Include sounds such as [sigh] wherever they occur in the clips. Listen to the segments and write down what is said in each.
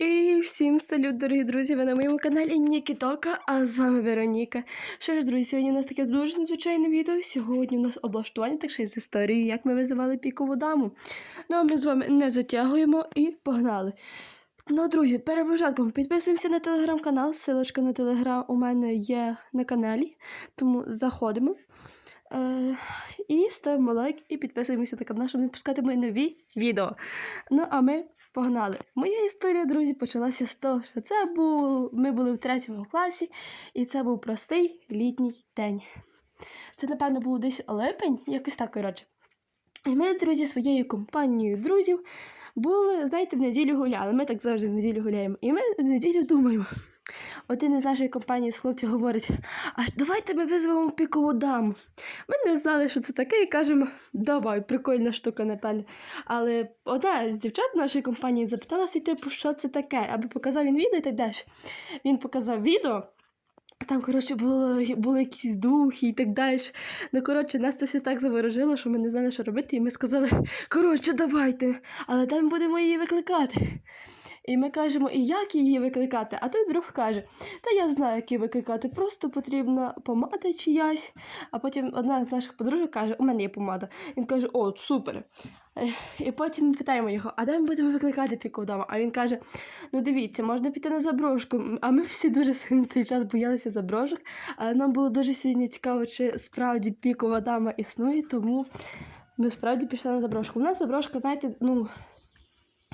І всім салют, дорогі друзі! Ви на моєму каналі Нікітока, а з вами Вероніка. Що ж, друзі, сьогодні у нас таке дуже незвичайне відео. Сьогодні у нас облаштування, так ще й з історії, як ми визивали пікову даму. Ну а ми з вами не затягуємо і погнали. Ну, друзі, перед початком підписуємося на телеграм-канал. Силочка на телеграм у мене є на каналі, тому заходимо. Е, і ставимо лайк і підписуємося на канал, щоб не пускати мої нові відео. Ну, а ми погнали. Моя історія, друзі, почалася з того, що це був. Ми були в третьому класі, і це був простий літній день. Це, напевно, був десь липень, якось так, коротше. І ми, друзі, своєю компанією друзів були, знаєте, в неділю гуляли. Ми так завжди в неділю гуляємо. І ми в неділю думаємо. Один із нашої компанії з хлопців говорить: аж давайте ми визвемо пікову даму. Ми не знали, що це таке, і кажемо, давай, прикольна штука, напевне. Але одна з дівчат нашої компанії запиталася, типу, що це таке, аби показав він відео і так далі. Він показав відео. Там, коротше, було, були якісь духи і так далі. Ну, коротше, нас це все так заворожило, що ми не знали, що робити, і ми сказали, коротше, давайте, але там будемо її викликати. І ми кажемо, і як її викликати? А той друг каже: Та я знаю, як її викликати, просто потрібна помада чиясь. А потім одна з наших подружок каже, у мене є помада. Він каже, о, супер. І потім ми питаємо його, а де ми будемо викликати піку вдома? А він каже: Ну дивіться, можна піти на заброшку. А ми всі дуже сильно той час боялися заброшок, але нам було дуже сильно цікаво, чи справді пікова дама існує, тому ми справді пішли на заброшку. У нас заброшка, знаєте, ну.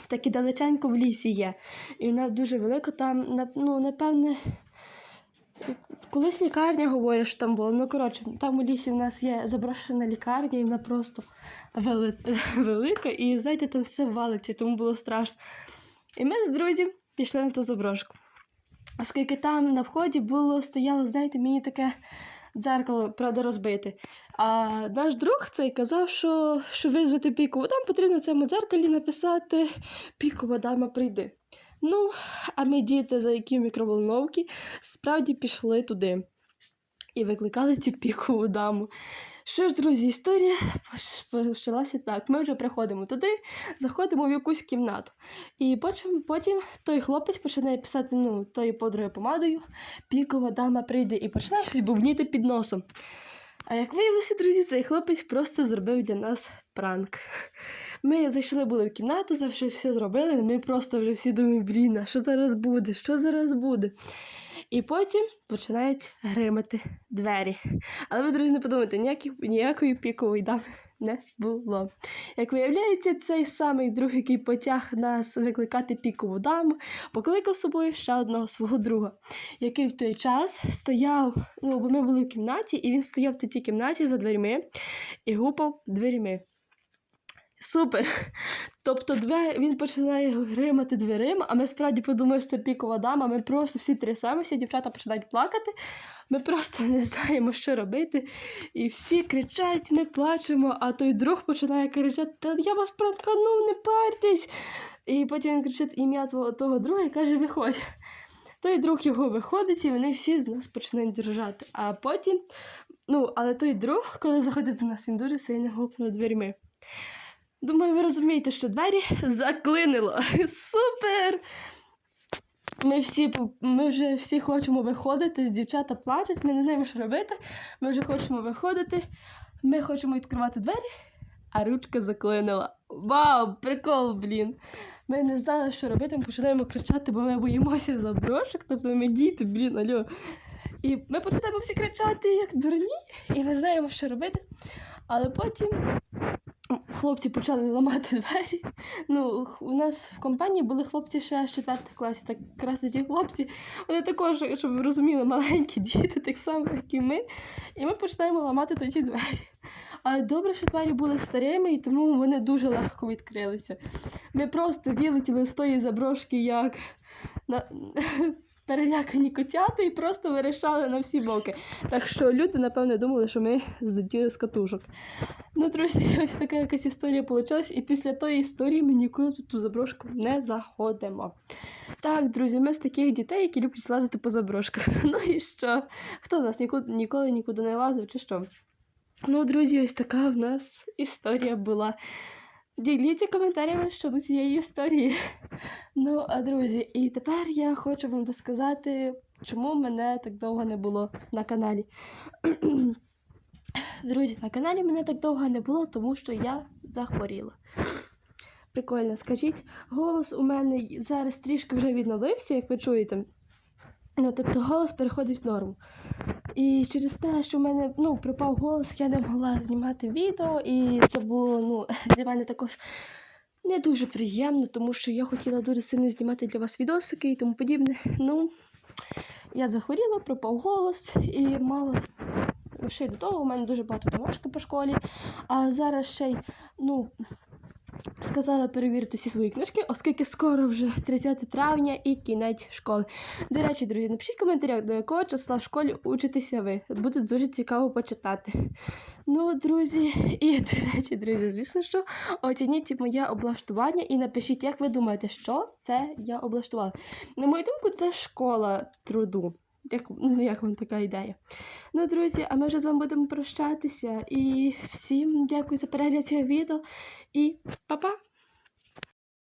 Так і далеченько в лісі є. І вона дуже велика. Там, ну, напевне, колись лікарня говорить, що там було. Ну, коротше, там у лісі в нас є заброшена лікарня, і вона просто вели... [laughs] велика. І знаєте, там все валиться, тому було страшно. І ми з друзів пішли на ту заброшку. Оскільки там на вході було, стояло, знаєте, мені таке дзеркало, правда, розбите. А наш друг цей казав, що щоб визвати пікову даму, потрібно цьому дзеркалі написати Пікова дама прийди. Ну, а ми діти, за які мікроволновки, справді пішли туди і викликали цю пікову даму. Що ж, друзі, історія почалася так. Ми вже приходимо туди, заходимо в якусь кімнату. І потім, потім той хлопець починає писати ну, тою подругою помадою, пікова дама прийде і починає щось бубніти під носом. А як виявилося, друзі, цей хлопець просто зробив для нас пранк. Ми зайшли були в кімнату, завжди все зробили, ми просто вже всі думаємо, блін, а що зараз буде? Що зараз буде? І потім починають гримати двері. Але ви, друзі, не подумайте, ніяких, ніякої пікової дами не було. Як виявляється, цей самий друг, який потяг нас викликати пікову даму, покликав собою ще одного свого друга, який в той час стояв, ну, бо ми були в кімнаті, і він стояв в тій кімнаті за дверьми і гупав дверьми. Супер. Тобто двері, він починає гримати дверима, а ми справді подумали, що це пікова дама. Ми просто всі трясемося, дівчата починають плакати. Ми просто не знаємо, що робити. І всі кричать, ми плачемо, а той друг починає кричати: Та я вас протканув, не парьтесь. І потім він кричить ім'я твого того друга і каже: Виходь. Той друг його виходить, і вони всі з нас починають держати. А потім, ну, але той друг, коли заходив до нас, він дуже сильно гупнув дверьми. Думаю, ви розумієте, що двері [laughs] заклинило. Супер! Ми всі ми вже всі хочемо виходити, дівчата плачуть, ми не знаємо, що робити. Ми вже хочемо виходити, ми хочемо відкривати двері, а ручка заклинила. Вау, прикол, блін! Ми не знали, що робити, ми починаємо кричати, бо ми боїмося заброшок, тобто ми діти, блін, альо. І ми починаємо всі кричати, як дурні, і не знаємо, що робити. Але потім хлопці почали ламати двері. Ну, у нас в компанії були хлопці ще з 4 класі, так якраз ті хлопці. Вони також, щоб ви розуміли, маленькі [laughs] діти, так само, як і ми. І ми починаємо ламати тоді двері. Але добре, що двері були старими, і тому вони дуже легко відкрилися. Ми просто вилетіли з тої заброшки, як на... [laughs] перелякані котята, і просто вирішали на всі боки. Так що люди, напевно, думали, що ми злетіли з катушок. Ну, друзі, [laughs] ось така якась історія вийшла, і після тої історії ми ніколи тут ту заброшку не заходимо. Так, друзі, ми з таких дітей, які люблять лазити по заброшках. [laughs] Ну і що? Хто з нас ніколи, ніколи нікуди не лазив, чи що? Ну, друзі, ось така в нас історія була. Діліться коментарями щодо цієї історії. [laughs] Ну, а друзі, і тепер я хочу вам розказати, чому мене так довго не було на каналі. [clears throat] Друзі, на каналі мене так довго не було, тому що я захворіла. Прикольно, скажіть, голос у мене зараз трішки вже відновився, як ви чуєте. Ну, тобто голос переходить в норму. І через те, що в мене ну, пропав голос, я не могла знімати відео, і це було ну, [laughs] для мене також не дуже приємно, тому що я хотіла дуже сильно знімати для вас відосики і тому подібне. Ну, я захворіла, пропав голос і мало. Ще й до того, у мене дуже багато домашки по школі, а зараз ще й, ну, сказала перевірити всі свої книжки, оскільки скоро вже 30 травня і кінець школи. До речі, друзі, напишіть в коментарях, до якого числа в школі учитеся ви. Буде дуже цікаво почитати. Ну, друзі, і до речі, друзі, звісно, що оцініть моє облаштування і напишіть, як ви думаєте, що це я облаштувала. На мою думку, це школа труду. Як, ну, як вам така ідея? Ну, друзі, а ми вже з вами будемо прощатися. І всім дякую за перегляд цього відео. І па-па!